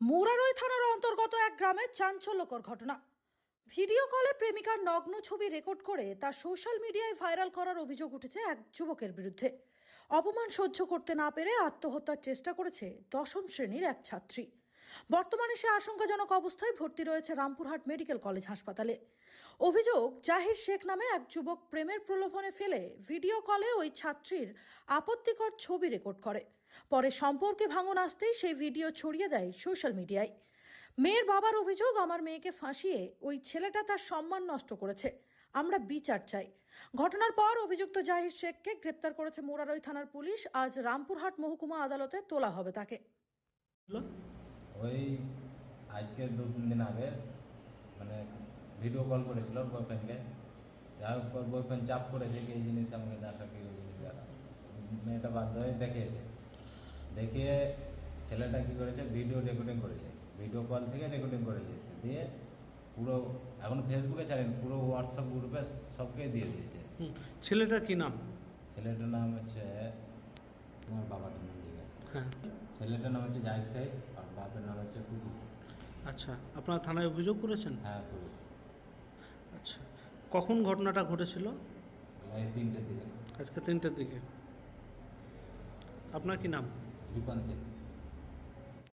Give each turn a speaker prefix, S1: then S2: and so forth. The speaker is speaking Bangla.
S1: মুরারই থানার অন্তর্গত এক গ্রামে চাঞ্চল্যকর ঘটনা। ভিডিও কলে প্রেমিকার নগ্ন ছবি রেকর্ড করে তা সোশ্যাল মিডিয়ায় ভাইরাল করার অভিযোগ উঠেছে এক যুবকের বিরুদ্ধে। অপমান সহ্য করতে না পেরে আত্মহত্যার চেষ্টা করেছে দশম শ্রেণির এক ছাত্রী। বর্তমানে সে আশঙ্কাজনক অবস্থায় ভর্তি রয়েছে রামপুরহাট মেডিকেল কলেজ হাসপাতালে। অভিযোগ, জাহির শেখ নামে এক যুবক প্রেমের প্রলোভনে ফেলে ভিডিও কলে ওই ছাত্রীর আপত্তিকর ছবি রেকর্ড করে। পরে সম্পর্কে ভাঙন আসতেই সেই ভিডিও ছড়িয়ে দেয় সোশ্যাল মিডিয়ায়। মেয়ের বাবার অভিযোগ, আমার মেয়েকে ফাঁসিয়ে ওই ছেলেটা তার সম্মান নষ্ট করেছে। আমরা বিচার চাই। ঘটনার পর অভিযুক্ত জাহির শেখকে গ্রেপ্তার করেছে মোরারই থানার পুলিশ। আজ রামপুরহাট মহকুমা আদালতে তোলা হবে তাকে?
S2: ওই আজকে দু তিন দিন আগে মানে ভিডিও কল করেছিল বয়ফ্রেন্ডকে যাই হোক বয়ফ্রেন্ড চাপ করেছে কি এই জিনিস আমাকে দেখা কি ওই জিনিস দেখা মেয়েটা বাধ্য হয়ে দেখিয়েছে। দেখিয়ে ছেলেটা কি করেছে? ভিডিও রেকর্ডিং করেছে ভিডিও কল থেকে রেকর্ডিং করে দিয়েছে। দিয়ে পুরো এখন ফেসবুকে ছাড়েন পুরো হোয়াটসঅ্যাপ গ্রুপে সবকে দিয়ে দিয়েছে।
S3: হুম ছেলেটার কি নাম?
S2: ছেলেটার নাম হচ্ছে তোমার বাবাটার নাম ঠিক আছে
S3: হ্যাঁ।
S2: ছেলেটার নাম হচ্ছে জাহিদ আর বাপের নাম হচ্ছে কুতুব
S3: আচ্ছা আপনারা থানায় অভিযোগ করেছেন?
S2: হ্যাঁ করেছি।
S3: আচ্ছা কখন ঘটনাটা ঘটেছিল?
S2: এই তিনটের দিকে।
S3: আজকে তিনটের দিকে। আপনার কি নাম?
S2: রিপান সিং